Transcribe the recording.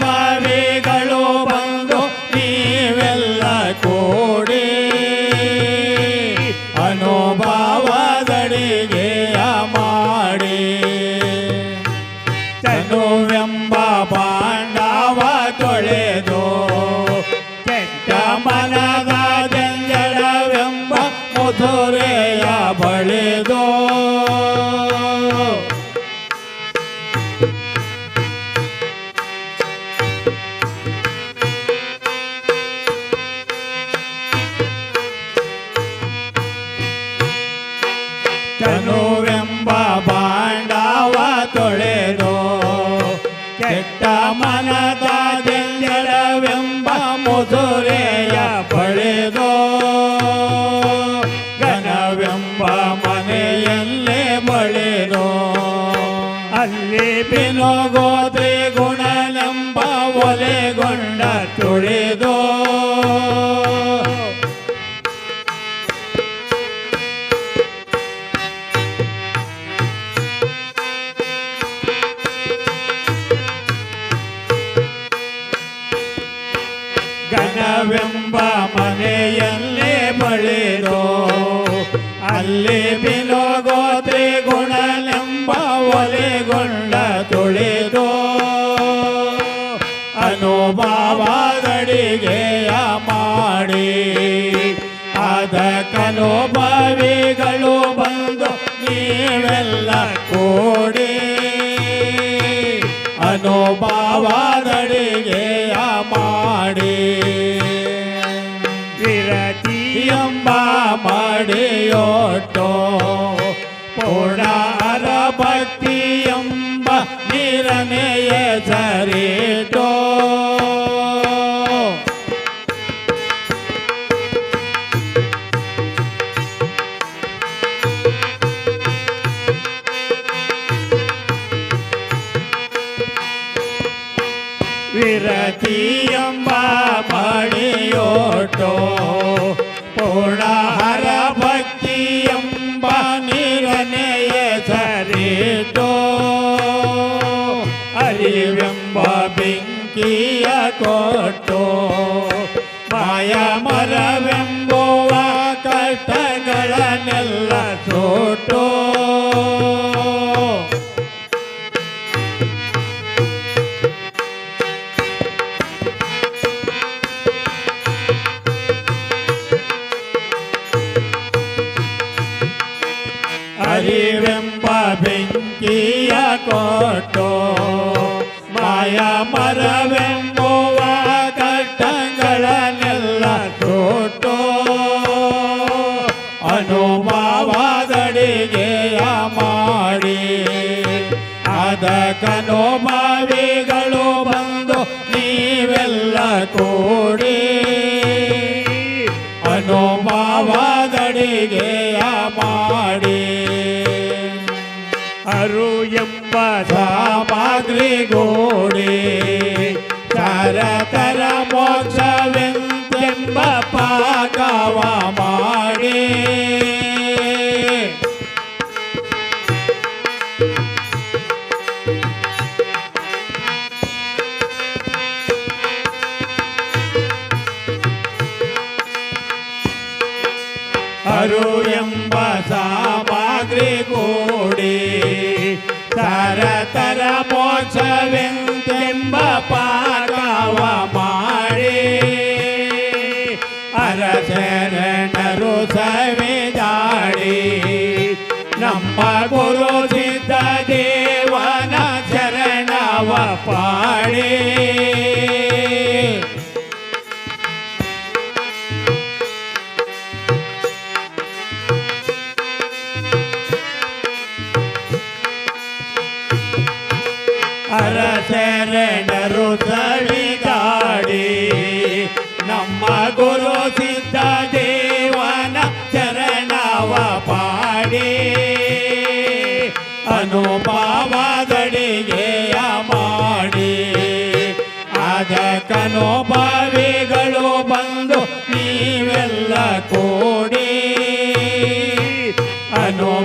ಪವಿಗಳು ಬಂದು ನೀವೆಲ್ಲ ಕೂಡಿ ಅನುಭವದಡಿಗೆಯ ಮಾಡಿ. ತನುವೆಂಬ ಪಾಂಡವ ತೊಳೆದು ಕೆಟ್ಟ ಮನದ ಜಂಜಡವೆಂಬ ಮಧುರೆಯ ಬಳೆದೋ ಕೆಟ್ಟ ಮನದಾದೆಲ್ಲವೆಂಬ ಮುದುರೆಯ ಪಡೆದೋ ಘನವೆಂಬ ಮನೆಯಲ್ಲೇ ಬಳೆದೋ ಅಲ್ಲಿ ಬಿನೋಗೋದ ಗಣವೆಂಬ ಮನೆಯಲ್ಲೇ ಬಳಿದೋ ಅಲ್ಲಿ ಬಿಲೋಗೋತ್ರಿ ಗುಣನೆಂಬ ಒಲೆಗೊಂಡ ವಿರತಿ ಎಂಬ ಮಾಡಿಯೋಟೋ ಪುಣರ ಭಕ್ತಿ ಎಂಬ ನಿರನೆಯ ಸರಿಟೋ ವಿರತಿ ಎಂಬ ಮಾಡಿಯೋಟೋ ಪೂರ್ಣಹರ ಭಕ್ತಿ ಎಂಬ ನಿರನೆಯ ಸರಿಟೋ ಅರಿವೆಂಬ ಬೆಂಕಿಯ ಕೊಟ್ಟೋ ಮಾಯ ಅರಿವೆಂಬ ಬೆಂಕಿಯ ಕೊಟ್ಟೋ ಮಾಯ ಮರವೆಂಬುವ ಕಟ್ಟಂಗಳನ್ನೆಲ್ಲ ಕೊಟ್ಟೋ ಅನುಭವದಡಿಗೆಯ ಮಾಡಿ ಅದಕ್ಕನುಭವಿಗಳು ಎಂಬ ಸಾಮಗ್ರಿ ಗೋಡಿ ಸರತರ ಮೋಕ್ಷವೆಂತೆಂಬ ಪಾಕವ ಮಾಡಿ ಅರು ಎಂಬ ಸಾಮಗ್ರಿ ತರತರ ಮೋಕ್ಷವೆಂತೆಂಬ ಪಾಕವ ಮಾಡಿ ಅರಸರಣರು ಸವಿದಾಡಿ ನಮ್ಮ ಗುರು ಸಿದ್ಧ ದೇವನ ಶರಣವ ಪಾಡಿ ಅರಸರಣರು ತಳಿಗಾಡಿ ನಮ್ಮ ಗುರು ಸಿದ್ಧ ದೇವನ ಚರಣವ ಪಾಡಿ. ಅನುಭವಗಳಿಗೆಯ ಮಾಡಿ ಅದಕ್ಕನುಭವಿಗಳು ಬಂದು ನೀವೆಲ್ಲ ಕೂಡಿ. ಅನು